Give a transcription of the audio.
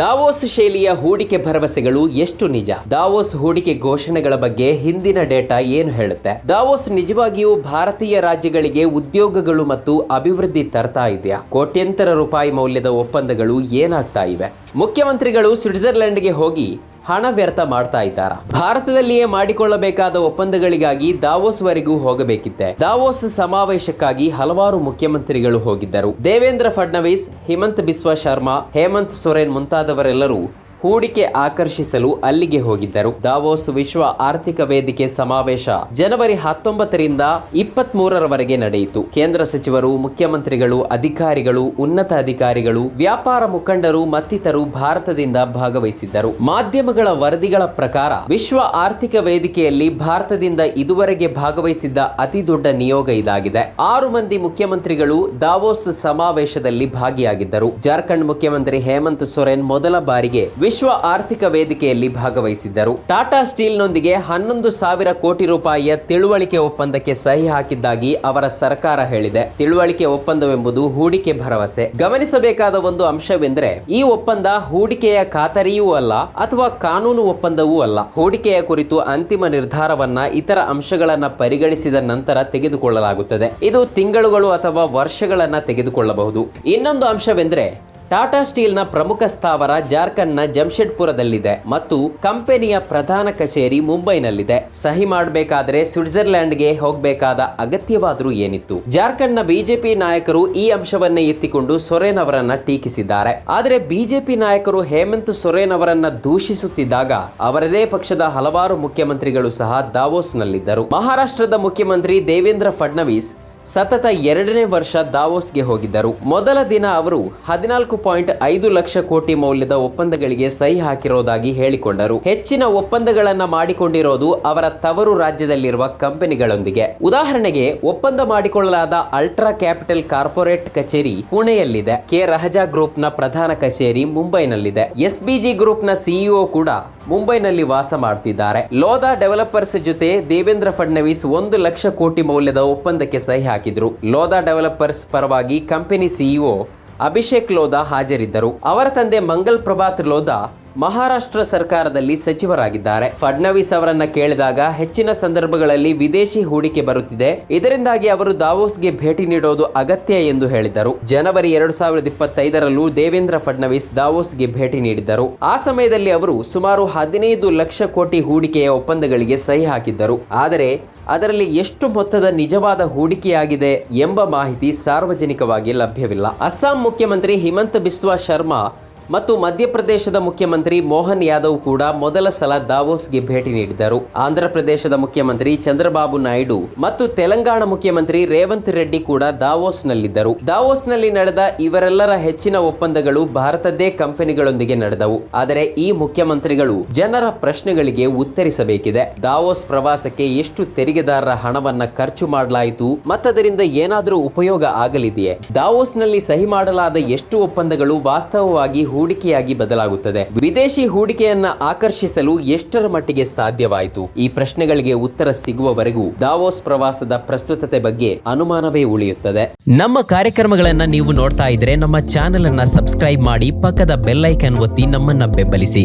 Davos ಶೈಲಿಯ ಹೂಡಿಕೆ ಭರವಸೆಗಳು ಎಷ್ಟು ನಿಜ? ದಾವೋಸ್ ಹೂಡಿಕೆ ಘೋಷಣೆಗಳ ಬಗ್ಗೆ ಹಿಂದಿನ ಡೇಟಾ ಏನು ಹೇಳುತ್ತೆ? ದಾವೋಸ್ ನಿಜವಾಗಿಯೂ ಭಾರತೀಯ ರಾಜ್ಯಗಳಿಗೆ ಉದ್ಯೋಗಗಳು ಮತ್ತು ಅಭಿವೃದ್ಧಿ ತರ್ತಾ ಇದೆಯಾ? ಕೋಟ್ಯಂತರ ರೂಪಾಯಿ ಮೌಲ್ಯದ ಒಪ್ಪಂದಗಳು ಏನಾಗ್ತಾ ಇವೆ? ಮುಖ್ಯಮಂತ್ರಿಗಳು ಸ್ವಿಟ್ಜರ್ಲೆಂಡ್ಗೆ ಹೋಗಿ ಹಣ ವ್ಯರ್ಥ ಮಾಡ್ತಾ ಇದ್ದಾರಾ? ಭಾರತದಲ್ಲಿಯೇ ಮಾಡಿಕೊಳ್ಳಬೇಕಾದ ಒಪ್ಪಂದಗಳಿಗಾಗಿ ದಾವೋಸ್ವರೆಗೂ ಹೋಗಬೇಕಿತ್ತೆ. ದಾವೋಸ್ ಸಮಾವೇಶಕ್ಕಾಗಿ ಹಲವಾರು ಮುಖ್ಯಮಂತ್ರಿಗಳು ಹೋಗಿದ್ದರು. ದೇವೇಂದ್ರ ಫಡ್ನವೀಸ್, ಹಿಮಂತ್ ಬಿಸ್ವಾ ಶರ್ಮಾ, ಹೇಮಂತ್ ಸೊರೇನ್ ಮುಂತಾದವರೆಲ್ಲರೂ ಹೂಡಿಕೆ ಆಕರ್ಷಿಸಲು ಅಲ್ಲಿಗೆ ಹೋಗಿದ್ದರು. ದಾವೋಸ್ ವಿಶ್ವ ಆರ್ಥಿಕ ವೇದಿಕೆ ಸಮಾವೇಶ ಜನವರಿ ಹತ್ತೊಂಬತ್ತರಿಂದ ಇಪ್ಪತ್ತ್ ಮೂರರವರೆಗೆ ನಡೆಯಿತು. ಕೇಂದ್ರ ಸಚಿವರು, ಮುಖ್ಯಮಂತ್ರಿಗಳು, ಅಧಿಕಾರಿಗಳು, ಉನ್ನತ ಅಧಿಕಾರಿಗಳು, ವ್ಯಾಪಾರ ಮುಖಂಡರು ಮತ್ತಿತರು ಭಾರತದಿಂದ ಭಾಗವಹಿಸಿದ್ದರು. ಮಾಧ್ಯಮಗಳ ವರದಿಗಳ ಪ್ರಕಾರ ವಿಶ್ವ ಆರ್ಥಿಕ ವೇದಿಕೆಯಲ್ಲಿ ಭಾರತದಿಂದ ಇದುವರೆಗೆ ಭಾಗವಹಿಸಿದ್ದ ಅತಿ ದೊಡ್ಡ ನಿಯೋಗ ಇದಾಗಿದೆ. ಆರು ಮಂದಿ ಮುಖ್ಯಮಂತ್ರಿಗಳು ದಾವೋಸ್ ಸಮಾವೇಶದಲ್ಲಿ ಭಾಗಿಯಾಗಿದ್ದರು. ಜಾರ್ಖಂಡ್ ಮುಖ್ಯಮಂತ್ರಿ ಹೇಮಂತ್ ಸೊರೆನ್ ಮೊದಲ ಬಾರಿಗೆ ವಿಶ್ವ ಆರ್ಥಿಕ ವೇದಿಕೆಯಲ್ಲಿ ಭಾಗವಹಿಸಿದ್ದರು. ಟಾಟಾ ಸ್ಟೀಲ್ನೊಂದಿಗೆ ಹನ್ನೊಂದು ಸಾವಿರ ಕೋಟಿ ರೂಪಾಯಿಯ ತಿಳುವಳಿಕೆ ಒಪ್ಪಂದಕ್ಕೆ ಸಹಿ ಹಾಕಿದ್ದಾಗಿ ಅವರ ಸರ್ಕಾರ ಹೇಳಿದೆ. ತಿಳುವಳಿಕೆ ಒಪ್ಪಂದವೆಂಬುದು ಹೂಡಿಕೆ ಭರವಸೆ. ಗಮನಿಸಬೇಕಾದ ಒಂದು ಅಂಶವೆಂದರೆ, ಈ ಒಪ್ಪಂದ ಹೂಡಿಕೆಯ ಖಾತರಿಯೂ ಅಲ್ಲ ಅಥವಾ ಕಾನೂನು ಒಪ್ಪಂದವೂ ಅಲ್ಲ. ಹೂಡಿಕೆಯ ಕುರಿತು ಅಂತಿಮ ನಿರ್ಧಾರವನ್ನ ಇತರ ಅಂಶಗಳನ್ನ ಪರಿಗಣಿಸಿದ ನಂತರ ತೆಗೆದುಕೊಳ್ಳಲಾಗುತ್ತದೆ. ಇದು ತಿಂಗಳುಗಳು ಅಥವಾ ವರ್ಷಗಳನ್ನ ತೆಗೆದುಕೊಳ್ಳಬಹುದು. ಇನ್ನೊಂದು ಅಂಶವೆಂದರೆ ಟಾಟಾ ಸ್ಟೀಲ್ನ ಪ್ರಮುಖ ಸ್ಥಾವರ ಜಾರ್ಖಂಡ್ನ ಜಮ್ಶೆಡ್ಪುರದಲ್ಲಿದೆ ಮತ್ತು ಕಂಪನಿಯ ಪ್ರಧಾನ ಕಚೇರಿ ಮುಂಬೈನಲ್ಲಿದೆ. ಸಹಿ ಮಾಡಬೇಕಾದರೆ ಸ್ವಿಟ್ಜರ್ಲ್ಯಾಂಡ್ಗೆ ಹೋಗಬೇಕಾದ ಅಗತ್ಯವಾದರೂ ಏನಿತ್ತು. ಜಾರ್ಖಂಡ್ನ ಬಿಜೆಪಿ ನಾಯಕರು ಈ ಅಂಶವನ್ನೇ ಎತ್ತಿಕೊಂಡು ಸೊರೇನ್ ಅವರನ್ನ ಟೀಕಿಸಿದ್ದಾರೆ. ಆದರೆ ಬಿಜೆಪಿ ನಾಯಕರು ಹೇಮಂತ್ ಸೊರೇನ್ ಅವರನ್ನ ದೂಷಿಸುತ್ತಿದ್ದಾಗ ಅವರದೇ ಪಕ್ಷದ ಹಲವಾರು ಮುಖ್ಯಮಂತ್ರಿಗಳು ಸಹ ದಾವೋಸ್ನಲ್ಲಿದ್ದರು. ಮಹಾರಾಷ್ಟ್ರದ ಮುಖ್ಯಮಂತ್ರಿ ದೇವೇಂದ್ರ ಫಡ್ನವೀಸ್ ಸತತ ಎರಡನೇ ವರ್ಷ ದಾವೋಸ್ಗೆ ಹೋಗಿದ್ದರು. ಮೊದಲ ದಿನ ಅವರು ಹದಿನಾಲ್ಕು ಪಾಯಿಂಟ್ ಐದು ಲಕ್ಷ ಕೋಟಿ ಮೌಲ್ಯದ ಒಪ್ಪಂದಗಳಿಗೆ ಸಹಿ ಹಾಕಿರೋದಾಗಿ ಹೇಳಿಕೊಂಡರು. ಹೆಚ್ಚಿನ ಒಪ್ಪಂದಗಳನ್ನು ಮಾಡಿಕೊಂಡಿರೋದು ಅವರ ತವರು ರಾಜ್ಯದಲ್ಲಿರುವ ಕಂಪನಿಗಳೊಂದಿಗೆ. ಉದಾಹರಣೆಗೆ, ಒಪ್ಪಂದ ಮಾಡಿಕೊಳ್ಳಲಾದ ಅಲ್ಟ್ರಾ ಕ್ಯಾಪಿಟಲ್ ಕಾರ್ಪೊರೇಟ್ ಕಚೇರಿ ಪುಣೆಯಲ್ಲಿದೆ. ಕೆ. ರಹಜಾ ಗ್ರೂಪ್ನ ಪ್ರಧಾನ ಕಚೇರಿ ಮುಂಬೈನಲ್ಲಿದೆ. ಎಸ್ಬಿಜಿ ಗ್ರೂಪ್ನ ಸಿಇಒ ಕೂಡ ಮುಂಬೈನಲ್ಲಿ ವಾಸ ಮಾಡ್ತಿದ್ದಾರೆ. ಲೋಧಾ ಡೆವಲಪರ್ಸ್ ಜೊತೆ ದೇವೇಂದ್ರ ಫಡ್ನವೀಸ್ ಒಂದು ಲಕ್ಷ ಕೋಟಿ ಮೌಲ್ಯದ ಒಪ್ಪಂದಕ್ಕೆ ಸಹಿ ಹಾಕಿದ್ರು. ಲೋಧಾ ಡೆವಲಪರ್ಸ್ ಪರವಾಗಿ ಕಂಪನಿ ಸಿಇಒ ಅಭಿಷೇಕ್ ಲೋಧಾ ಹಾಜರಿದ್ದರು. ಅವರ ತಂದೆ ಮಂಗಲ್ ಪ್ರಭಾತ್ ಲೋಧಾ ಮಹಾರಾಷ್ಟ್ರ ಸರ್ಕಾರದಲ್ಲಿ ಸಚಿವರಾಗಿದ್ದಾರೆ. ಫಡ್ನವೀಸ್ ಅವರನ್ನ ಕೇಳಿದಾಗ ಹೆಚ್ಚಿನ ಸಂದರ್ಭಗಳಲ್ಲಿ ವಿದೇಶಿ ಹೂಡಿಕೆ ಬರುತ್ತಿದೆ. ಇದರಿಂದಾಗಿ ಅವರು ದಾವೋಸ್ಗೆ ಭೇಟಿ ನೀಡೋದು ಅಗತ್ಯ ಎಂದು ಹೇಳಿದರು. ಜನವರಿ ಎರಡು ಸಾವಿರದ ಇಪ್ಪತ್ತೈದರಲ್ಲೂ ದೇವೇಂದ್ರ ಫಡ್ನವೀಸ್ ದಾವೋಸ್ಗೆ ಭೇಟಿ ನೀಡಿದ್ದರು. ಆ ಸಮಯದಲ್ಲಿ ಅವರು ಸುಮಾರು ಹದಿನೈದು ಲಕ್ಷ ಕೋಟಿ ಹೂಡಿಕೆಯ ಒಪ್ಪಂದಗಳಿಗೆ ಸಹಿ ಹಾಕಿದ್ದರು. ಆದರೆ ಅದರಲ್ಲಿ ಎಷ್ಟು ಮೊತ್ತದ ನಿಜವಾದ ಹೂಡಿಕೆಯಾಗಿದೆ ಎಂಬ ಮಾಹಿತಿ ಸಾರ್ವಜನಿಕವಾಗಿ ಲಭ್ಯವಿಲ್ಲ. ಅಸ್ಸಾಂ ಮುಖ್ಯಮಂತ್ರಿ ಹಿಮಂತ ಬಿಸ್ವಾ ಶರ್ಮಾ ಮತ್ತು ಮಧ್ಯಪ್ರದೇಶದ ಮುಖ್ಯಮಂತ್ರಿ ಮೋಹನ್ ಯಾದವ್ ಕೂಡ ಮೊದಲ ಸಲ ದಾವೋಸ್ಗೆ ಭೇಟಿ ನೀಡಿದರು ಆಂಧ್ರಪ್ರದೇಶದ ಮುಖ್ಯಮಂತ್ರಿ ಚಂದ್ರಬಾಬು ನಾಯ್ಡು ಮತ್ತು ತೆಲಂಗಾಣ ಮುಖ್ಯಮಂತ್ರಿ ರೇವಂತ್ ರೆಡ್ಡಿ ಕೂಡ ದಾವೋಸ್ನಲ್ಲಿದ್ದರು. ದಾವೋಸ್ನಲ್ಲಿ ನಡೆದ ಇವರೆಲ್ಲರ ಹೆಚ್ಚಿನ ಒಪ್ಪಂದಗಳು ಭಾರತದ್ದೇ ಕಂಪನಿಗಳೊಂದಿಗೆ ನಡೆದವು. ಆದರೆ ಈ ಮುಖ್ಯಮಂತ್ರಿಗಳು ಜನರ ಪ್ರಶ್ನೆಗಳಿಗೆ ಉತ್ತರಿಸಬೇಕಿದೆ. ದಾವೋಸ್ ಪ್ರವಾಸಕ್ಕೆ ಎಷ್ಟು ತೆರಿಗೆದಾರರ ಹಣವನ್ನ ಖರ್ಚು ಮಾಡಲಾಯಿತು, ಮತ್ತದರಿಂದ ಏನಾದರೂ ಉಪಯೋಗ ಆಗಲಿದೆಯೇ? ದಾವೋಸ್ನಲ್ಲಿ ಸಹಿ ಮಾಡಲಾದ ಎಷ್ಟು ಒಪ್ಪಂದಗಳು ವಾಸ್ತವವಾಗಿ ಹೂಡಿಕೆಯಾಗಿ ಬದಲಾಗುತ್ತದೆ. ವಿದೇಶಿ ಹೂಡಿಕೆಯನ್ನ ಆಕರ್ಷಿಸಲು ಎಷ್ಟರ ಮಟ್ಟಿಗೆ ಸಾಧ್ಯವಾಯಿತು? ಈ ಪ್ರಶ್ನೆಗಳಿಗೆ ಉತ್ತರ ಸಿಗುವವರೆಗೂ ದಾವೋಸ್ ಪ್ರವಾಸದ ಪ್ರಸ್ತುತತೆ ಬಗ್ಗೆ ಅನುಮಾನವೇ ಉಳಿಯುತ್ತದೆ. ನಮ್ಮ ಕಾರ್ಯಕ್ರಮಗಳನ್ನ ನೀವು ನೋಡ್ತಾ ಇದ್ರೆ ನಮ್ಮ ಚಾನೆಲ್ ಅನ್ನ ಸಬ್ಸ್ಕ್ರೈಬ್ ಮಾಡಿ ಪಕ್ಕದ ಬೆಲ್ಲೈಕನ್ ಒತ್ತಿ ನಮ್ಮನ್ನ ಬೆಂಬಲಿಸಿ.